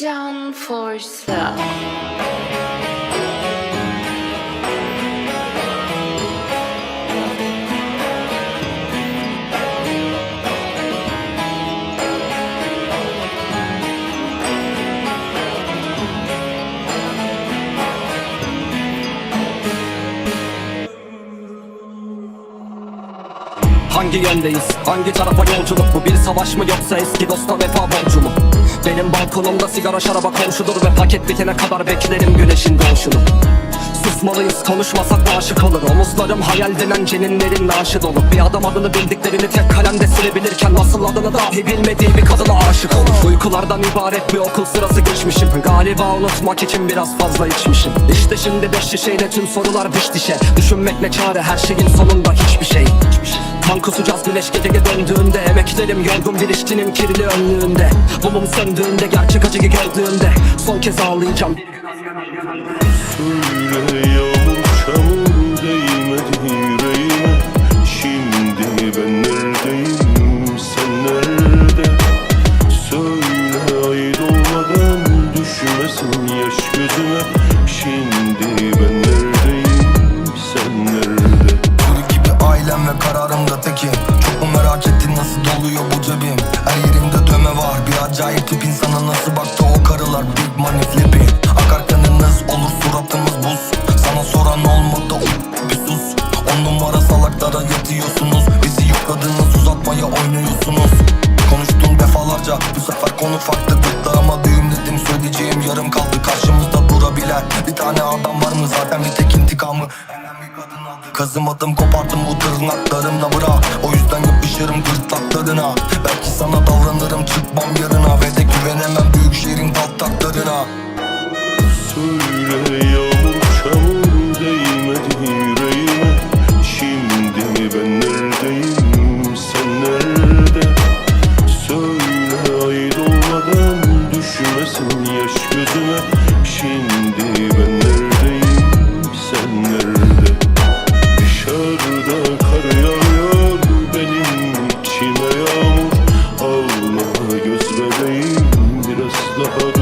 Down for self. Hangi yöndeyiz? Hangi tarafa yolculuk bu? Bir savaş mı yoksa eski dosta vefa borcu mu? Benim balkonumda sigara şaraba komşudur Ve paket bitene kadar beklerim güneşin doğuşunu. Susmalıyız konuşmasak da aşık olur. Omuzlarım hayal denen ceninlerin naaşı dolu Bir adam adını bildiklerini tek kalemde silebilirken Nasıl adını dahi bilmediği bir kadına aşık olur. Uykulardan ibaret bir okul sırası geçmişim. Galiba unutmak için biraz fazla içmişim. İşte şimdi beş şişeyle tüm sorular diş dişe. Düşünmek ne çare her şeyin sonunda hiçbir şey. Hiçbir şey Kan kusacağız güneş geceye döndüğünde. Emeklerim yorgun bir işçinin kirli önlüğünde. Bu mum söndüğünde gerçek acıyı gördüğümde Son kez ağlayacağım. Söyle yağmur çamur değmedi yüreğime Şimdi ben neredeyim sen nerede Söyle ay doğmadan düşmesin yaş gözüme Şimdi ben tekim Çok mu merak ettin nasıl doluyor bu cebim. Her yerimde dövme var. Bir acayip tip insana nasıl baktı o karılar? Big money flipping Akar kanınız olur suratımız buz? Sana soran olmadı o bir sus. On numara salaklara yatıyorsunuz. Bizi yıkadınız uzatmaya oynuyorsunuz. Konuştum defalarca. Bu sefer konu farklı Gırtlağıma düğümledim söyleyeceğim yarım kaldı. Karşımızda durabilen bir tane adam var mı? Zaten bir tek intikamı Kazımadım kopardım bu tırnaklarımla bıra O yüzden yapışırım gırtlaklarına Belki sana davranırım çıkmam yarına. Ve de güvenemem büyük şehrin daltaklarına Söyle yağmur çamur değmedi yüreğime. Şimdi ben neredeyim sen nerede? Söyle ay doğmadan düşmesin yaş gözüme. Şimdi biraz